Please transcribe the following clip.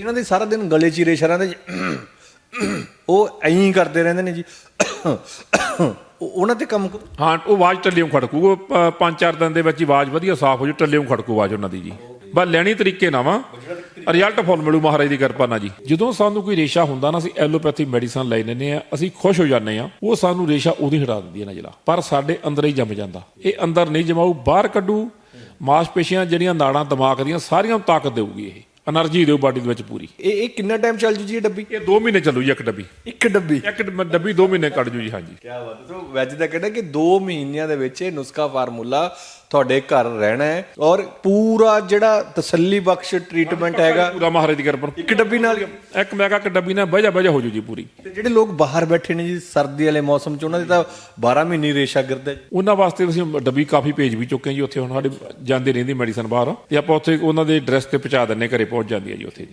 ਇਹਨਾਂ ਦੇ ਸਾਰਾ ਦਿਨ ਗਲੇ ਚੀਰੇ ਸ਼ਰਾਂ ਦੇ ਉਹ ਐਂ ਕਰਦੇ ਰਹਿੰਦੇ ਨੇ ਜੀ। ਉਹਨਾਂ ਤੇ ਕੰਮ ਕਰੋ। ਹਾਂ, ਉਹ ਆਵਾਜ਼ ਟੱਲਿਓਂ ਖੜਕੂ। ਉਹ ਪੰਜ ਚਾਰ ਦਿਨ ਦੇ ਵਿੱਚ ਹੀ ਆਵਾਜ਼ ਵਧੀਆ ਸਾਫ਼ ਹੋ ਜੂ, ਟੱਲਿਓਂ ਖੜਕੂ ਆਵਾਜ਼ ਉਹਨਾਂ ਦੀ ਜੀ। ਬਸ ਲੈਣੀ ਤਰੀਕੇ ਨਾ ਵਾ। ਰਿਜ਼ਲਟ ਫੁੱਲ ਮਿਲੂ ਮਹਾਰਾਜ ਦੀ ਕਿਰਪਾ ਨਾਲ ਜੀ। ਜਦੋਂ ਸਾਨੂੰ ਕੋਈ ਰੇਸ਼ਾ ਹੁੰਦਾ ਨਾ, ਅਸੀਂ ਐਲੋਪੈਥੀ ਮੈਡੀਸਨ ਲੈ ਲੈਂਦੇ ਆ ਅਸੀਂ ਖੁਸ਼ ਹੋ ਜਾਂਦੇ ਆ ਉਹ ਸਾਨੂੰ ਰੇਸ਼ਾ ਉਹਦੀ ਹਟਾ ਦਿੰਦੀ ਹੈ ਨਾ ਜਿਹੜਾ। ਪਰ ਸਾਡੇ ਅੰਦਰ ਹੀ ਜੰਮ ਜਾਂਦਾ। ਇਹ ਅੰਦਰ ਨਹੀਂ ਜਮਾਊ, ਬਾਹਰ ਕੱਢੂ। ਮਾਸਪੇਸ਼ੀਆਂ ਜਿਹੜੀਆਂ ਨਾੜਾਂ, ਦਿਮਾਗ ਦੀਆਂ, ਸਾਰੀਆਂ ਨੂੰ ਤਾਕਤ ਦੇਊਗੀ ਇਹ। એનર્જી ਦਿਓ ਬਾਡੀ ਦੇ ਵਿੱਚ ਪੂਰੀ। ਇਹ ਇਹ ਕਿੰਨਾ ਟਾਈਮ ਚੱਲ ਜੂ ਜੀ ਇਹ ਡੱਬੀ? ਇਹ 2 ਮਹੀਨੇ ਚੱਲੂ ਜੀ ਇੱਕ ਡੱਬੀ। ਇੱਕ ਡੱਬੀ? ਇੱਕ ਡੱਬੀ 2 ਮਹੀਨੇ ਕੱਢ ਜੂ ਜੀ ਹਾਂਜੀ। ਕਿਆ ਬਾਤ ਹੈ। ਸੋ ਵੈਜ ਦਾ ਕਹਿੰਦਾ ਕਿ 2 ਮਹੀਨਿਆਂ ਦੇ ਵਿੱਚ ਇਹ ਨੁਸਖਾ ਫਾਰਮੂਲਾ ਤੁਹਾਡੇ ਘਰ ਰਹਿਣਾ ਹੈ ਔਰ ਪੂਰਾ ਜਿਹੜਾ ਤਸੱਲੀ ਬਖਸ਼ ਟ੍ਰੀਟਮੈਂਟ ਹੈਗਾ ਪੂਰਾ ਮਹਾਰਾਜ ਦੀ ਕਿਰਪਾ। ਇੱਕ ਡੱਬੀ ਨਾਲ। ਇੱਕ ਮੈਂ ਕਿਹਾ ਇੱਕ ਡੱਬੀ ਨਾਲ ਬਹਿਜਾ ਬਹਿਜਾ ਹੋ ਜੂ ਜੀ ਪੂਰੀ ਤੇ ਜਿਹੜੇ ਲੋਕ ਬਾਹਰ ਬੈਠੇ ਨੇ ਜੀ ਸਰਦੀ ਵਾਲੇ ਮੌਸਮ 'ਚ ਉਹਨਾਂ ਦੇ ਤਾਂ 12 ਮਹੀਨੇ ਰੇਸ਼ਾ ਗਿਰਦਾ ਜੀ। ਉਹਨਾਂ ਵਾਸਤੇ ਅਸੀਂ ਡੱਬੀ ਕਾਫੀ ਭੇਜ ਵੀ ਚੁੱਕੇ ਹਾਂ ਜੀ ਉੱਥੇ ਹੁਣ ਸਾਡੇ ਜਾਂਦੀ ਰਹਿੰਦੀ ਮੈਡੀਸਨ ਬਾਹਰ ਤੇ ਆਪਾਂ ਉੱਥੇ ਉਹਨਾਂ ਦੇ ਐਡਰੈਸ ਤੇ ਪਹੁੰਚਾ ਦਿੰਨੇ ਘਰੇ ਪਹੁੰਚ ਜਾਂਦੀ ਹੈ ਜੀ ਉੱਥੇ ਜੀ